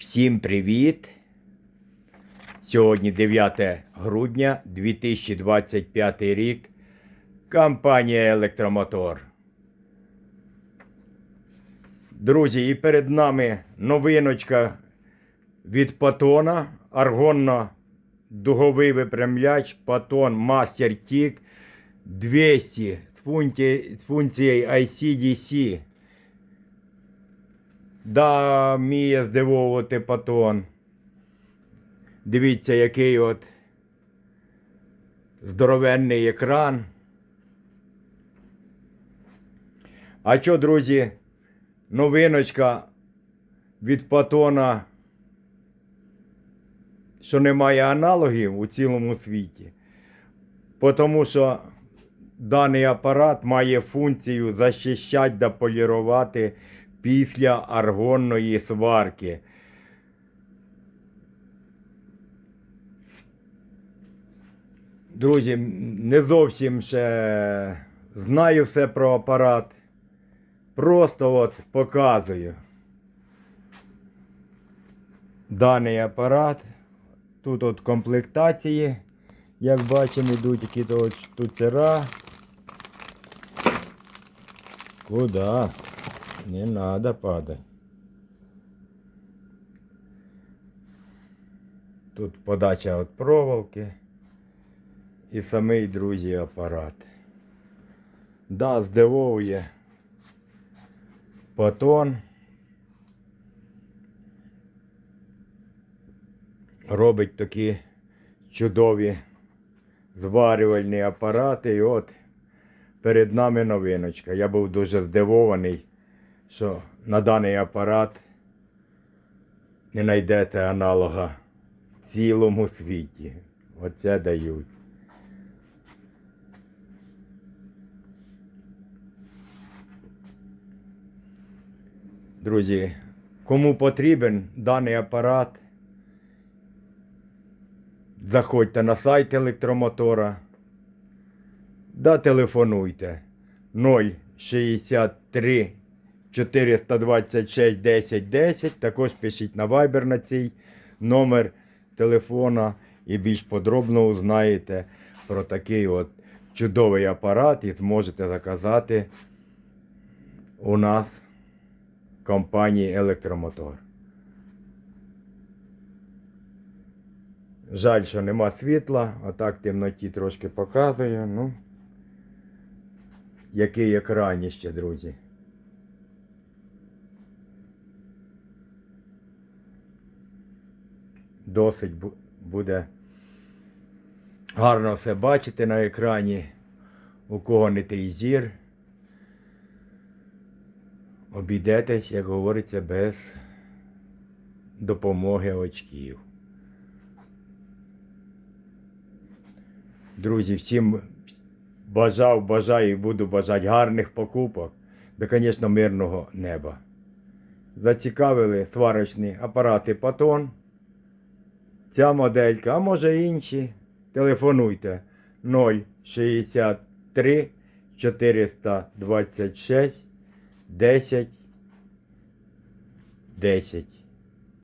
Всім привіт! Сьогодні 9 грудня 2025 рік. Компанія Електромотор. Друзі, і перед нами новиночка від Патона. Аргонно-дуговий випрямляч Патон Master TIC 200 з функцією ICDC. Да, вміє здивовувати патон. Дивіться, який от здоровенний екран. А що, друзі, новиночка від патона, що немає аналогів у цілому світі. Тому що даний апарат має функцію захищати та полірувати після аргонної сварки. Друзі, не зовсім ще знаю все про апарат. Просто от показую. Даний апарат. Тут от комплектації, як бачимо, йдуть які то от штуцера. Куда? Не надо падать. Тут подача от проволоки і самий, друзі, апарат. Да, здивовує Патон. Робить такі чудові зварювальні апарати. І от перед нами новиночка. Я був дуже здивований, що на даний апарат не знайдете аналога в цілому світі. Оце дають. Друзі, кому потрібен даний апарат, заходьте на сайт електромотора. Да телефонуйте 063 426 10 10. Також пишіть на Viber на цей номер телефона і більш подробно узнаєте про такий от чудовий апарат і зможете заказати у нас компанії Електромотор. Жаль, що нема світла, а так в темноті трошки показує. Ну, який екраніще, друзі. Досить буде гарно все бачити на екрані. У кого не той зір. Обійдетесь, як говориться, без допомоги очків. Друзі, всім бажав, бажаю і буду бажати гарних покупок та, звісно, мирного неба. Зацікавили сварочні апарати Патон. Ця моделька, а може інші. Телефонуйте 063 426 10 10.